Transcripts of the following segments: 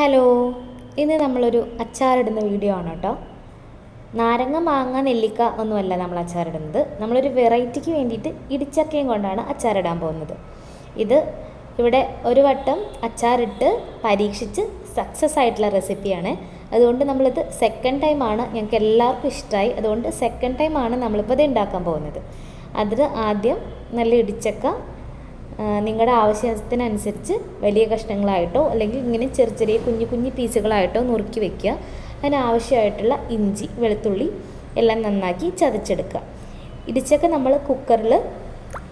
Hello ഇന്ന് നമ്മളൊരു അച്ചാറിടുന്ന video ആണ് കേട്ടോ. നാരങ്ങ മാങ്ങ നെല്ലിക്ക ഒന്നുമല്ല നമ്മൾ അച്ചാറിടുന്നത്. നമ്മളൊരു വെറൈറ്റിക്ക് വേണ്ടിയിട്ട് ഇടിച്ചക്കയും കൊണ്ടാണ് അച്ചാറിടാൻ പോകുന്നത്. ഇത് ഇവിടെ ഒരു വട്ടം അച്ചാറിട്ട് പരീക്ഷിച്ച് സക്സസ് ആയിട്ടുള്ള റെസിപ്പിയാണ് അതുകൊണ്ട് നമ്മളിത് സെക്കൻഡ് ടൈമാണ് ഞങ്ങൾക്ക് എല്ലാവർക്കും ഇഷ്ടമായി അതുകൊണ്ട് സെക്കൻഡ് ടൈമാണ് നമ്മളിപ്പോൾ ഇത് ഉണ്ടാക്കാൻ പോകുന്നത്. അതിൽ ആദ്യം നല്ല ഇടിച്ചക്ക നിങ്ങളുടെ ആവശ്യത്തിനനുസരിച്ച് വലിയ കഷ്ണങ്ങളായിട്ടോ അല്ലെങ്കിൽ ഇങ്ങനെ ചെറിയ ചെറിയ കുഞ്ഞു കുഞ്ഞു പീസുകളായിട്ടോ നുറുക്കി വെക്കുക. അതിനാവശ്യമായിട്ടുള്ള ഇഞ്ചി വെളുത്തുള്ളി എല്ലാം നന്നാക്കി ചതച്ചെടുക്കുക. ഇടിച്ചൊക്കെ നമ്മൾ കുക്കറിൽ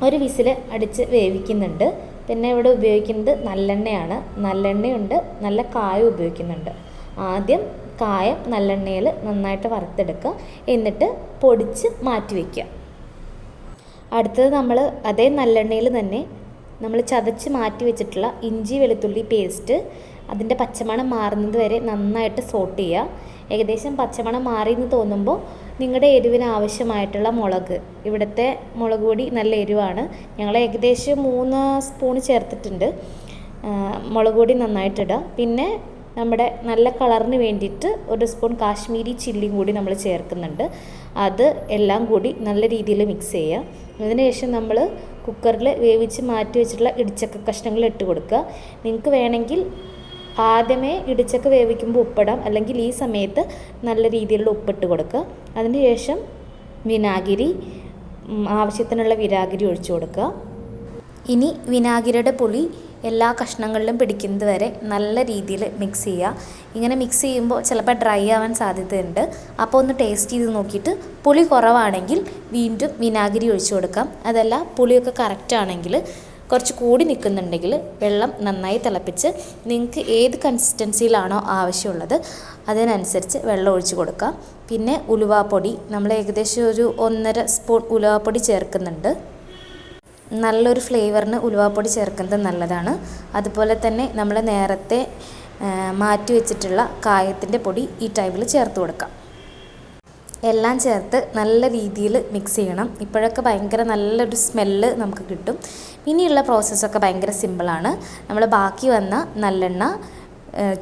ഒരു വിസിൽ അടിച്ച് വേവിക്കുന്നുണ്ട്. പിന്നെ ഇവിടെ ഉപയോഗിക്കുന്നത് നല്ലെണ്ണയാണ്. നല്ലെണ്ണയുണ്ട് നല്ല കായം ഉപയോഗിക്കുന്നുണ്ട്. ആദ്യം കായം നല്ലെണ്ണയിൽ നന്നായിട്ട് വറുത്തെടുക്കുക. എന്നിട്ട് പൊടിച്ച് മാറ്റി വയ്ക്കുക അടുത്തത് നമ്മൾ അതേ നല്ലെണ്ണയിൽ തന്നെ നമ്മൾ ചതച്ച് മാറ്റി വെച്ചിട്ടുള്ള ഇഞ്ചി വെളുത്തുള്ളി പേസ്റ്റ് അതിന്റെ പച്ചമണം മാറുന്നത് വരെ നന്നായിട്ട് സോട്ട് ചെയ്യുക. ഏകദേശം പച്ചമണം മാറി എന്ന് തോന്നുമ്പോൾ നിങ്ങളുടെ എരിവിന് ആവശ്യമായിട്ടുള്ള മുളക്. ഇവിടുത്തെ മുളക് പൊടി നല്ല എരിവാണ്. ഞങ്ങൾ ഏകദേശം മൂന്ന് സ്പൂൺ ചേർത്തിട്ടുണ്ട്. മുളക് പൊടി നന്നായിട്ടിടുക പിന്നെ നമ്മുടെ നല്ല കളറിന് വേണ്ടിയിട്ട് ഒരു സ്പൂൺ കാശ്മീരി ചില്ലിയും കൂടി നമ്മൾ ചേർക്കുന്നുണ്ട്. അത് എല്ലാം കൂടി നല്ല രീതിയിൽ മിക്സ് ചെയ്യുക അതിനുശേഷം നമ്മൾ കുക്കറിൽ വേവിച്ച് മാറ്റി വെച്ചിട്ടുള്ള ഇടിച്ചക്ക കഷ്ണങ്ങൾ ഇട്ട് കൊടുക്കുക. നിങ്ങൾക്ക് വേണമെങ്കിൽ ആദ്യമേ ഇടിച്ചക്ക വേവിക്കുമ്പോൾ ഉപ്പിടാം. അല്ലെങ്കിൽ ഈ സമയത്ത് നല്ല രീതിയിലുള്ള ഉപ്പിട്ട് കൊടുക്കുക. അതിന് ശേഷം വിനാഗിരി ആവശ്യത്തിനുള്ള വിനാഗിരി ഒഴിച്ചു കൊടുക്കുക. ഇനി വിനാഗിരിയുടെ പുളി എല്ലാ കഷ്ണങ്ങളിലും പിടിക്കുന്നത് വരെ നല്ല രീതിയിൽ മിക്സ് ചെയ്യുക. ഇങ്ങനെ മിക്സ് ചെയ്യുമ്പോൾ ചിലപ്പോൾ ഡ്രൈ ആവാൻ സാധ്യതയുണ്ട്. അപ്പോൾ ഒന്ന് ടേസ്റ്റ് ചെയ്ത് നോക്കിയിട്ട് പുളി കുറവാണെങ്കിൽ വീണ്ടും വിനാഗിരി ഒഴിച്ചു കൊടുക്കാം. അതല്ല പുളിയൊക്കെ കറക്റ്റ് ആണെങ്കിൽ കുറച്ച് കൂടി നിൽക്കുന്നുണ്ടെങ്കിൽ വെള്ളം നന്നായി തിളപ്പിച്ച് നിങ്ങൾക്ക് ഏത് കൺസിസ്റ്റൻസിയിലാണോ ആവശ്യമുള്ളത് അതിനനുസരിച്ച് വെള്ളം ഒഴിച്ചു കൊടുക്കാം. പിന്നെ ഉലുവാപ്പൊടി നമ്മൾ ഏകദേശം ഒരു ഒന്നര സ്പൂൺ ഉലുവാപ്പൊടി ചേർക്കുന്നുണ്ട്. നല്ലൊരു ഫ്ലേവറിന് ഉലുവാപ്പൊടി ചേർക്കുന്നത് നല്ലതാണ്. അതുപോലെ തന്നെ നമ്മൾ നേരത്തെ മാറ്റി വെച്ചിട്ടുള്ള കായത്തിന്റെ പൊടി ഈ ടൈമിൽ ചേർത്ത് കൊടുക്കാം. എല്ലാം ചേർത്ത് നല്ല രീതിയിൽ മിക്സ് ചെയ്യണം. ഇപ്പോഴൊക്കെ ഭയങ്കര നല്ലൊരു സ്മെല്ല് നമുക്ക് കിട്ടും. ഇനിയുള്ള പ്രോസസ്സൊക്കെ ഭയങ്കര സിമ്പിളാണ് നമ്മൾ ബാക്കി വന്ന നല്ലെണ്ണ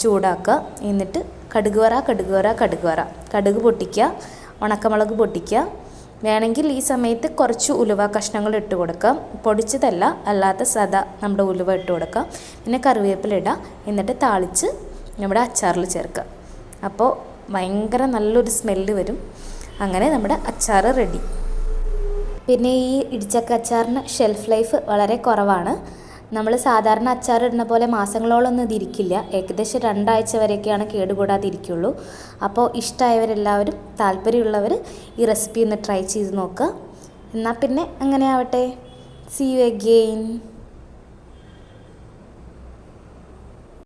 ചൂടാക്കുക. എന്നിട്ട് കടുക് വറ കടുക് വറ കടുക് വറ കടുക് പൊട്ടിക്കുക ഉണക്കമുളക് പൊട്ടിക്കുക. വേണമെങ്കിൽ ഈ സമയത്ത് കുറച്ച് ഉലുവ കഷ്ണങ്ങൾ ഇട്ട് കൊടുക്കാം. പൊടിച്ചതല്ല അല്ലാത്ത സദാ നമ്മുടെ ഉലുവ ഇട്ട് കൊടുക്കാം. പിന്നെ കറിവേപ്പില ഇടാം. എന്നിട്ട് താളിച്ച് നമ്മുടെ അച്ചാറിൽ ചേർക്കുക. അപ്പോൾ ഭയങ്കര നല്ലൊരു സ്മെല്ല് വരും. അങ്ങനെ നമ്മുടെ അച്ചാർ റെഡി. പിന്നെ ഈ ഇടിച്ചക്ക അച്ചാറിന് ഷെൽഫ് ലൈഫ് വളരെ കുറവാണ്. നമ്മൾ സാധാരണ അച്ചാർ ഇടുന്ന പോലെ മാസങ്ങളോളൊന്നും ഇതിരിക്കില്ല ഏകദേശം രണ്ടാഴ്ച വരെയൊക്കെയാണ് കേടുകൂടാതെ ഇരിക്കുള്ളൂ അപ്പോൾ ഇഷ്ടമായവരെല്ലാവരും താല്പര്യമുള്ളവർ ഈ റെസിപ്പി ഒന്ന് ട്രൈ ചെയ്ത് നോക്കുക. എന്നാൽ പിന്നെ അങ്ങനെ ആവട്ടെ. C you again